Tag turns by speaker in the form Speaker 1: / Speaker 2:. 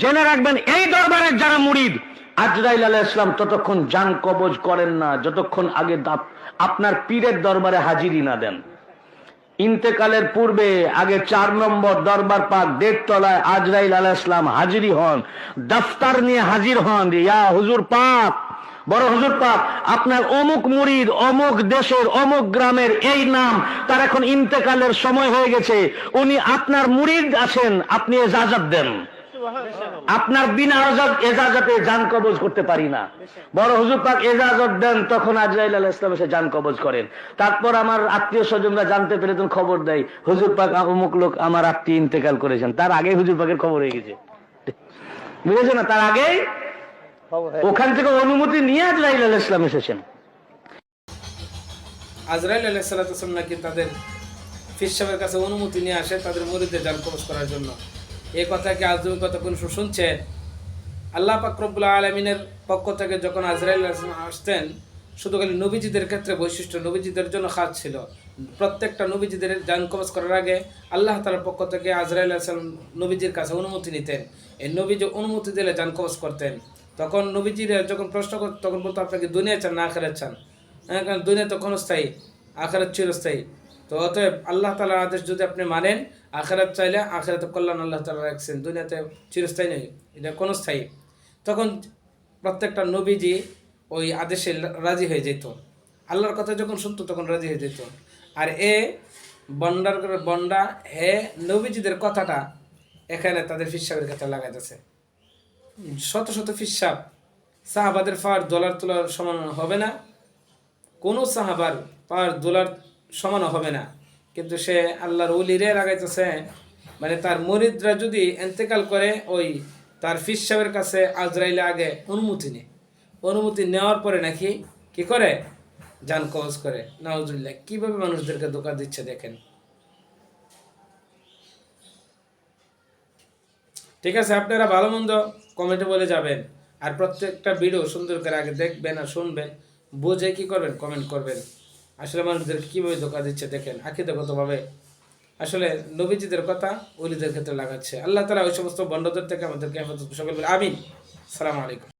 Speaker 1: জেনে রাখবেন, এই দরবারের যারা মুরিদ, আজরাইল আলাহ ইসলাম ততক্ষণ যান কবজ করেন না, যতক্ষণ আগে আপনার পীরের দরবারে হাজিরি না দেন। ইন্তেকালের পূর্বে আগে চার নম্বর দরবার পাক, দেড় তলায় আজরাইল আলাহ ইসলাম হাজিরি হন, দফতার নিয়ে হাজির হন ইয়া হুজুর পাক, বড় হুজুর পাক, আপনার অমুক মুরিদ, অমুক দেশের, অমুক গ্রামের এই নাম, তার এখন ইন্তেকালের সময় হয়ে গেছে, উনি আপনার মুরিদ আছেন, আপনি এজাজত দেন। আপনার বিনা আজাদ- এজাজতে যান কবজ করতে পারি না। বড় হুজুর পাক এজাজত দেন তখন আজরাইল আলাহ ইসলাম এসে যান কবজ করেন। তারপর আমার আত্মীয় স্বজনরা জানতে পেরে তখন খবর দেয় হুজুর পাক অমুক লোক আমার আত্মীয় ইন্তেকাল করেছেন। তার আগে হুজুর পাকের খবর হয়ে গেছে। বুঝেছ না? তার আগেই ওখান থেকে অনুমতি নিয়ে আজরাইল আলাহ ইসলাম এসেছেন।
Speaker 2: আজরাইল আলাইসাল্লাম নাকি তাদের ফির সাহেবের কাছে অনুমতি নিয়ে আসে তাদের মরিদে যান কবজ করার জন্য। এই কথাকে আজ কতক্ষণ শুনছেন? আল্লাহ পাকরবুল্লাহ আলমিনের পক্ষ থেকে যখন আজরাইল আসতেন, শুধু খালি নবীজিদের ক্ষেত্রে বৈশিষ্ট্য, নবীজিদের জন্য খাস ছিল। প্রত্যেকটা নবীজিদের যান কবজ করার আগে আল্লাহ তালার পক্ষ থেকে আজরাইল আসলাম নবীজির কাছে অনুমতি নিতেন। এই নবীজি অনুমতি দিলে যান কবজ করতেন। তখন নবীজিরা যখন প্রশ্ন করত তখন বলতো, আপনাকে দুনিয়া চান না আখেরাত চান? হ্যাঁ কারণ দুনিয়া তো ক্ষণস্থায়ী, আখেরাত চিরস্থায়ী। তো অতএব আল্লাহ তালার আদেশ যদি আপনি মানেন আখেরাত চাইলে আখেরাতে কল্যাণ আল্লাহ তালা রাখছেন, দুনিয়াতে চিরস্থায়ী নেই এটা কোনো স্থায়ী। তখন প্রত্যেকটা নবীজি ওই আদেশে রাজি হয়ে যেত। আল্লাহর কথা যখন শুনতো তখন রাজি হয়ে যেত। আর এ বন্ডার করে বন্ডা হে নবীজিদের কথাটা এখানে তাদের ফিসাবের ক্ষেত্রে লাগাইতেছে। শত শত ফিসাব সাহাবাদের ফার ডলার তোলার সমান হবে না, কোনো সাহাবার পার দোলার সমান হবে না। কিন্তু সে আল্লাহর উলিরে লাগাইতেছে মানে তার মরিদরা যদি এন্তেকাল করে, ওই তার ফিস সাহেবের কাছে আজরাইলে আগে অনুমতি নেয়। অনুমতি নেওয়ার পরে নাকি কি করে? যান কবজ করে। নওয়াজুল্লাহ কীভাবে মানুষদেরকে ধোকা দিচ্ছে দেখেন। ঠিক আছে, আপনারা ভালো মন্দ কমেন্টে বলে যাবেন। আর প্রত্যেকটা ভিডিও সুন্দর করে আগে দেখবেন আর শুনবেন। বুঝে কি করবেন কমেন্ট করবেন। আসলে মানুষদের কীভাবে ধোকা দিচ্ছে দেখেন আখিদগতভাবে আসলে নবীজিদের কথা ওলিদের ক্ষেত্রে লাগাচ্ছে। আল্লাহ তালা ওই সমস্ত বন্ধদের থেকে আমাদেরকে হেফাজত সকল আমিন। সালাম আলাইকুম।